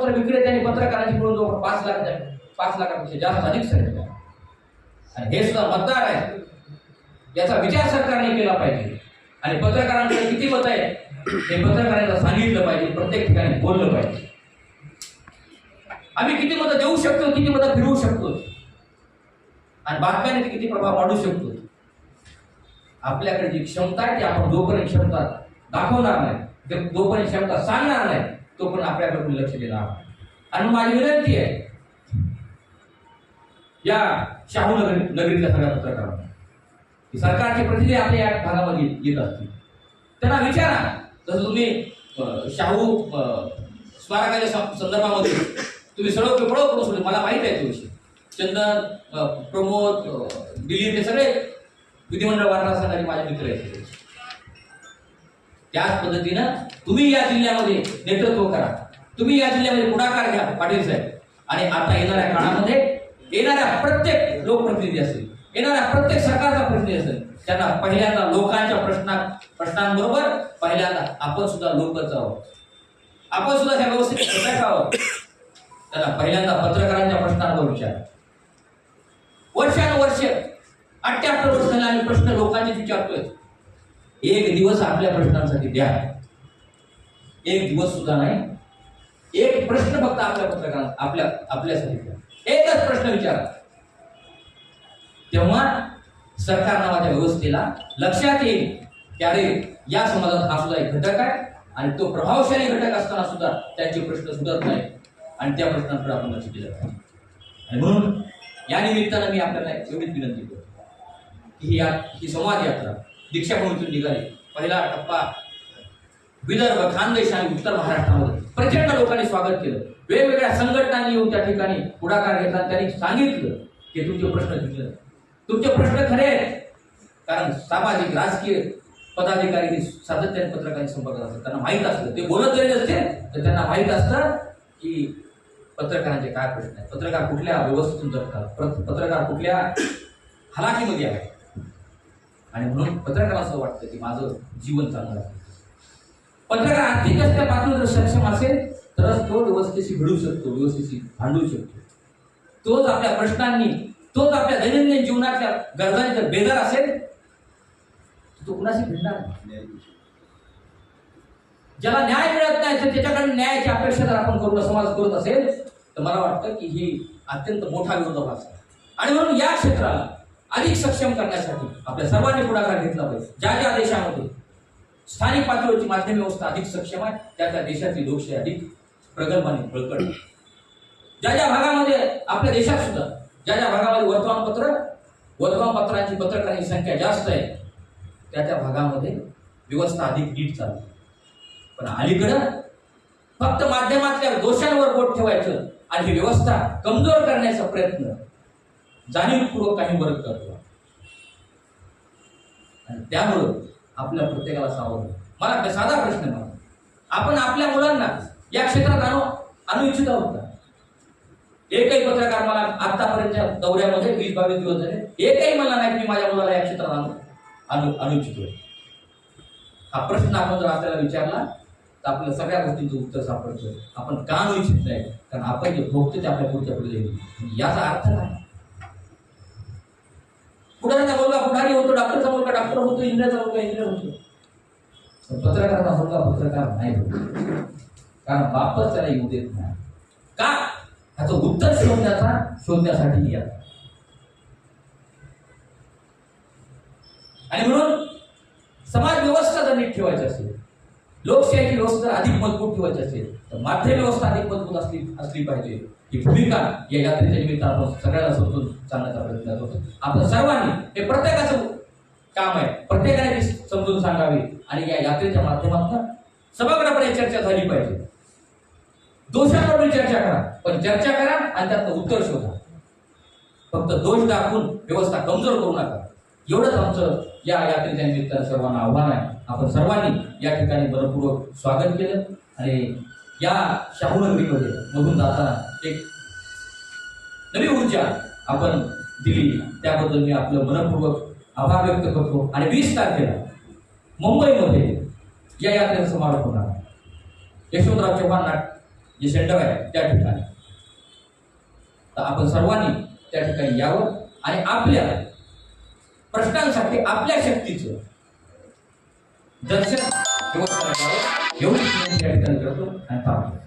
पत्र विक्रेत्यांनी पत्रकारांची मिळून जवळ पाच लाख पाच लाखापेक्षा जास्त अधिक संख्या आहे. आणि हे सुद्धा मतदार आहे याचा विचार सरकारने केला पाहिजे. आणि पत्रकारांकडे किती मत आहे हे पत्रकारांना सांगितलं पाहिजे प्रत्येक ठिकाणी बोललं पाहिजे. आम्ही किती मतं देऊ शकतो किती मतं फिरवू शकतो? आणि बातम्याने ते किती प्रभाव पाडू शकतो? आपल्याकडे जी क्षमता आहे ती आपण जोपर्यंत क्षमता दाखवणार नाही जोपर्यंत क्षमता सांगणार नाही तो आपल्याकडे आपल्याकडून लक्ष देणार आणि माझी विनंती आहे या शाहू नगर नगरीतल्या सगळ्या पत्रकारांना की सरकारचे प्रतिनिधी आपल्या या भागामध्ये येत असतील त्यांना विचारा जसं तुम्ही शाहू स्मारकाच्या संदर्भामध्ये तुम्ही सर्व पेपळं करून सोडले मला माहीत आहे तो विषय चंदन प्रमोद दिलीप हे सगळे विधिमंडळ वार्ता संघाचे माझे मित्र आहेत. त्याच पद्धतीनं तुम्ही या जिल्ह्यामध्ये नेतृत्व करा. तुम्ही या जिल्ह्यामध्ये पुढाकार घ्या पाटील साहेब. आणि आता येणाऱ्या काळामध्ये येणाऱ्या प्रत्येक लोकप्रतिनिधी असेल येणाऱ्या प्रत्येक सरकारचा प्रतिनिधी असेल त्यांना पहिल्यांदा लोकांच्या प्रश्ना प्रश्नांबरोबर पहिल्यांदा आपण सुद्धा लोकच आहोत. आपण सुद्धा ह्या व्यवस्थित आहोत. त्यांना पहिल्यांदा पत्रकारांच्या प्रश्नांवर विचार. वर्षानुवर्ष अठ्ठ्याहत्तर वर्ष झाले आम्ही प्रश्न लोकांचे विचारतोय. एक दिवस आपल्या प्रश्नांसाठी द्या. एक दिवस सुद्धा नाही. एक प्रश्न फक्त आपल्या पत्रकारांना आपल्या आपल्यासाठी द्या. एकच प्रश्न विचारा. तेव्हा सरकार नावाच्या व्यवस्थेला लक्षात येईल की अरे या समाजात हा सुद्धा एक घटक आहे आणि तो प्रभावशाली घटक असताना सुद्धा त्यांचे प्रश्न सुधारत नाही आणि त्या प्रश्नांकडे आपण लक्ष दिलं पाहिजे. आणि म्हणून या निमित्तानं मी आपल्याला एवढीच विनंती करतो की ही या ही संवाद यात्रा दीक्षाभूमीतून निघाली. पहिला टप्पा विदर्भ खानदेश आणि उत्तर महाराष्ट्रामध्ये. प्रचंड लोकांनी स्वागत केलं. वेगवेगळ्या संघटनांनी येऊन त्या ठिकाणी पुढाकार घेतला त्यांनी सांगितलं की तुमचे प्रश्न विचार तुमचे प्रश्न खरे आहेत. कारण सामाजिक राजकीय पदाधिकारी सातत्याने पत्रकारांनी संपर्कात असतात. त्यांना माहीत असतं. ते बोलत जरी असते तर त्यांना माहीत असतं की पत्रकारांचे काय प्रश्न आहेत. पत्रकार कुठल्या व्यवस्थेतून जगतात? पत्रकार कुठल्या हलाखीमध्ये आहे आणि म्हणून पत्रकाराला असं वाटतं की माझं जीवन चांगलं आहे. पत्रकार आर्थिक असल्या जर सक्षम असेल तरच तो व्यवस्थेशी घडू शकतो व्यवस्थेशी भांडू शकतो. तोच आपल्या प्रश्नांनी तोच आपल्या दैनंदिन जीवनातल्या गरजांनी जर बेजार असेल तो कुणाशी भिडणार नाही? ज्याला न्याय मिळत नाही तर त्याच्याकडे न्यायाची अपेक्षा जर आपण करून समाज करत असेल तर मला वाटतं की ही अत्यंत मोठा विरोधाभास आहे. आणि म्हणून या क्षेत्राला अधिक सक्षम करण्यासाठी आपल्या सर्वांनी पुढाकार घेतला पाहिजे. ज्या ज्या देशामध्ये स्थानिक पातळीची माध्यम व्यवस्था अधिक सक्षम आहे त्या त्या देशाची लोकशाही अधिक प्रगल्भाने आणि बळकट ज्या ज्या भागामध्ये आपल्या देशात सुद्धा ज्या ज्या भागामध्ये वर्तमानपत्र वर्तमानपत्रांची पत्रकारांची संख्या जास्त आहे त्या त्या भागामध्ये व्यवस्था अधिक नीट चालते पण अलीकडं फक्त माध्यमातल्या दोषांवर बोट ठेवायचं आणि ही व्यवस्था कमजोर करण्याचा प्रयत्न जाणीवपूर्वक काही वर्ग करतो आणि त्यामुळं आपल्या प्रत्येकाला सावध मला साधा प्रश्न मला आपण आपल्या मुलांना या क्षेत्रात आणू आणू इच्छित आहोत का? एकही पत्रकार मला आतापर्यंतच्या दौऱ्यामध्ये वीस बावीस दिवस झाले. एकही मला नाही की मी माझ्या मुलाला या क्षेत्रात आणू आणू आणू इच्छितोय हा प्रश्न आपण जर आपल्याला विचारला तर आपल्याला सगळ्या गोष्टींचं उत्तर सापडतं. आपण का आणू इच्छित नाही? कारण आपण जे भोगतो ते आपल्या पुढच्या पिढीला याचा अर्थ काय? पुढाऱ्याचा मुलगा पुढारी होतो डॉक्टरचा मुलगा डॉक्टर होतो इंजिनियरचा मुलगा इंजिनियर होतो. पत्रकाराचा मुलगा पत्रकार नाही होतो. कारण बापच त्याला येऊ देत नाही. का? त्याचं उत्तर शोधण्याचा शोधण्यासाठी या. आणि म्हणून समाज व्यवस्था जर नीट ठेवायची असेल. लोकशाहीची व्यवस्था जर अधिक मजबूत ठेवायची असेल तर माध्यम व्यवस्था अधिक मजबूत असली असली पाहिजे. ही भूमिका या यात्रेच्या निमित्त आपण सगळ्यांना समजून सांगण्याचा प्रयत्न करतो. आपल्या सर्वांनी हे प्रत्येकाचं काम आहे. प्रत्येकाने समजून सांगावी आणि या यात्रेच्या माध्यमातून समग्रपणे चर्चा झाली पाहिजे. दोषांवर चर्चा करा पण चर्चा करा आणि त्याचं उत्तर शोधा. फक्त दोष दाखवून व्यवस्था कमजोर करू नका. एवढंच आमचं या यात्रेच्या निमित्तानं सर्वांना आव्हान आहे. आपण सर्वांनी या ठिकाणी मनपूर्वक स्वागत केलं आणि या शाहूनगरीमध्ये मधून जाताना एक नवी ऊर्जा आपण दिली. त्याबद्दल मी आपलं मनपूर्वक आभार व्यक्त करतो. आणि वीस तारखेला मुंबईमध्ये या यात्रेचा समारोप होणार आहे. यशवंतराव चव्हाण नाट जे सेंटर आहे त्या ठिकाणी. तर आपण सर्वांनी त्या ठिकाणी यावं आणि आपल्या प्रश्नांसाठी आपल्या शक्तीचं दर्शन व्यवस्था करावं एवढी विनंती या ठिकाणी करतो आणि पाहतो.